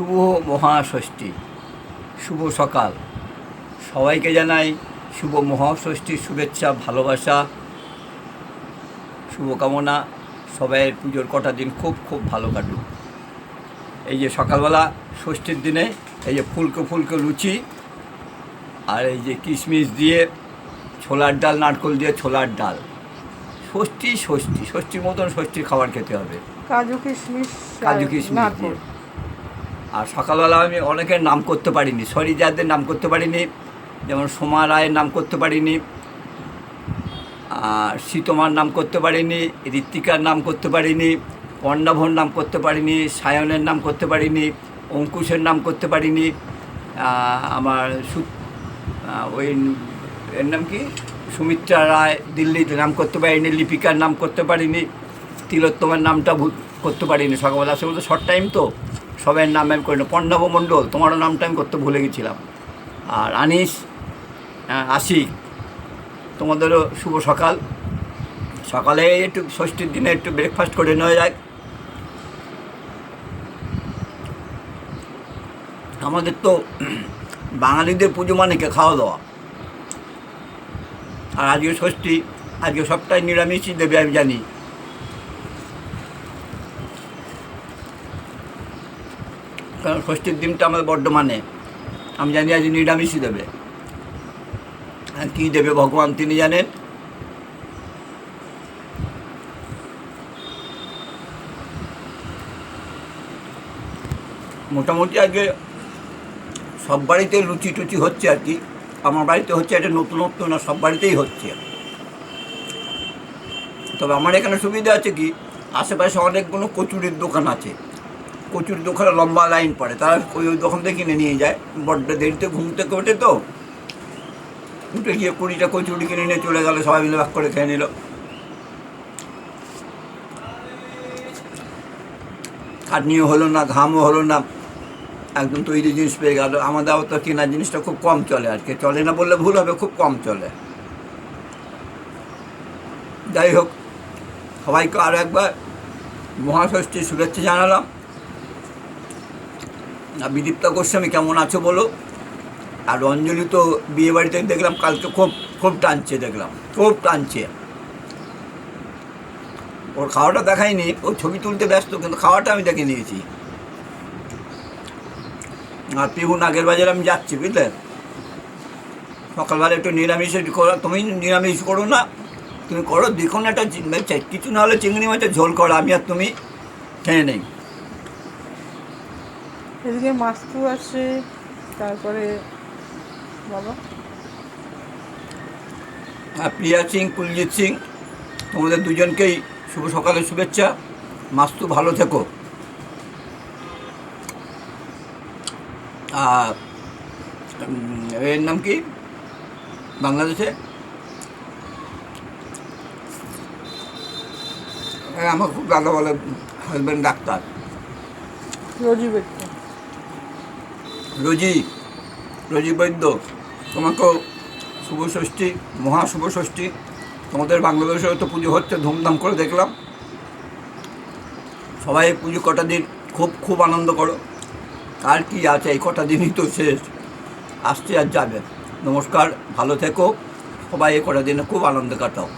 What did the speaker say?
শুভ মহাষষ্ঠী শুভ সকাল। সবাইকে জানাই শুভ মহাষষ্ঠীর শুভেচ্ছা ভালোবাসা শুভকামনা। সবাইয়ের পুজোর কটা দিন খুব খুব ভালো কাটুক। এই যে সকালবেলা ষষ্ঠীর দিনে এই যে ফুলকো ফুলকো লুচি আর এই যে কিশমিশ দিয়ে ছোলার ডাল নারকোল দিয়ে ছোলার ডাল। ষষ্ঠী ষষ্ঠী ষষ্ঠীর মতন ষষ্ঠীর খাবার খেতে হবে। কাজু কিশমিশ কাজু কিশমিশ দিয়ে। আর সকালবেলা আমি অনেকের নাম করতে পারিনি সরি যাদের নাম করতে পারিনি যেমন সোমা রায়ের নাম করতে পারিনি আর সীতমার নাম করতে পারিনি ঋত্বিকার নাম করতে পারিনি পণ্ডাভর নাম করতে পারিনি সায়নের নাম করতে পারিনি অঙ্কুশের নাম করতে পারিনি আমার সু ওই এর নাম কি সুমিত্রা রায় দিল্লিতে নাম করতে পারিনি লিপিকার নাম করতে পারিনি তিলোত্তমার নামটা করতে পারিনি সকালবেলা তো শর্ট টাইম তো সবাইয়ের নাম আমি করিনি পণ্ডব মণ্ডল তোমারও নামটা আমি করতে ভুলে গেছিলাম। আর আনিস আহ, আশিক তোমাদেরও শুভ সকাল। সকালে একটু ষষ্ঠীর দিনে একটু ব্রেকফাস্ট করে নেওয়া যায় আমাদের তো বাঙালিদের পুজো মানে কে? খাওয়া দাওয়া। আর আজকে ষষ্ঠী আজকে সবটাই নিরামিষই দেবে আমি জানি। কারণ ষষ্ঠীর দিনটা আমাদের বড্ড মানে। আমি জানি আজ নিরামিষই দেবে। আর কী দেবে ভগবান তিনি জানেন। মোটামুটি আজকে সব বাড়িতে লুচি টুচি হচ্ছে আর কি। আমার বাড়িতে হচ্ছে একটা নতুনত্ব না, সব বাড়িতেই হচ্ছে। তবে আমার এখানে সুবিধা আছে কি, আশেপাশে অনেকগুলো কচুরির দোকান আছে। কচুরির দোকানে লম্বা লাইন পড়ে। তারা ওই দোকান থেকে কিনে নিয়ে যায়। বড্ড দেরিতে ঘুম থেকে ওঠে তো। উঠে গিয়ে কুড়িটা কচুরি কিনে নিয়ে চলে গেল, সবাই মিলে ভাগ করে খেয়ে নিল। খাটনিও হলো না, ঘামও হলো না। একদম তৈরি জিনিস পেয়ে গেল। আমাদের তো কেনা জিনিসটা খুব কম চলে আর কি। চলে না বললে ভুল হবে, খুব কম চলে। যাই হোক, সবাইকে আরও একবার মহাষষ্ঠীর শুভেচ্ছা জানালাম। বিদীপ্তা গোস্বামী, কেমন আছো বলো? আর অঞ্জলি তো বিয়ে বাড়িতে দেখলাম, কালকে খুব খুব টানছে দেখলাম, খুব টানছে। ওর খাওয়াটা দেখাইনি ও ছবি তুলতে ব্যস্ত, কিন্তু খাওয়াটা আমি দেখে নিয়েছি। আর পিহু নাগের বাজারে আমি যাচ্ছি, বুঝলে? সকালবেলা একটু নিরামিষ করো, তুমি নিরামিষ করো না, তুমি করো, দেখুন একটা মানে কিছু না হলে চিংড়ি মাছের ঝোল করো, আমি আর তুমি খেয়ে নেই। এদিকে মাস্তু আছে তারপরে বাবা। প্রিয়া সিং কুলজিৎ সিং তোমাদের দুজনকেই শুভ সকালের শুভেচ্ছা। মাস্তু ভালো থেকো। আর এর নাম কি? বাংলাদেশে? আমার খুব দাদা বলে হাজব্যান্ড ডাক্তার। রোজি রোজি রোজি বৈদ্য। তোমাকেও শুভ ষষ্ঠী তোমাদের বাংলাদেশেও তো পুজো হচ্ছে, ধুমধাম করে দেখলাম। সবাই পুজো কটা দিন খুব খুব আনন্দ করো। আর কি আছে, এই কটা দিনই তো শেষ। আসছে আর যাবে। নমস্কার, ভালো থেকো। সবাই এই কটা দিনে খুব আনন্দ কাটাও।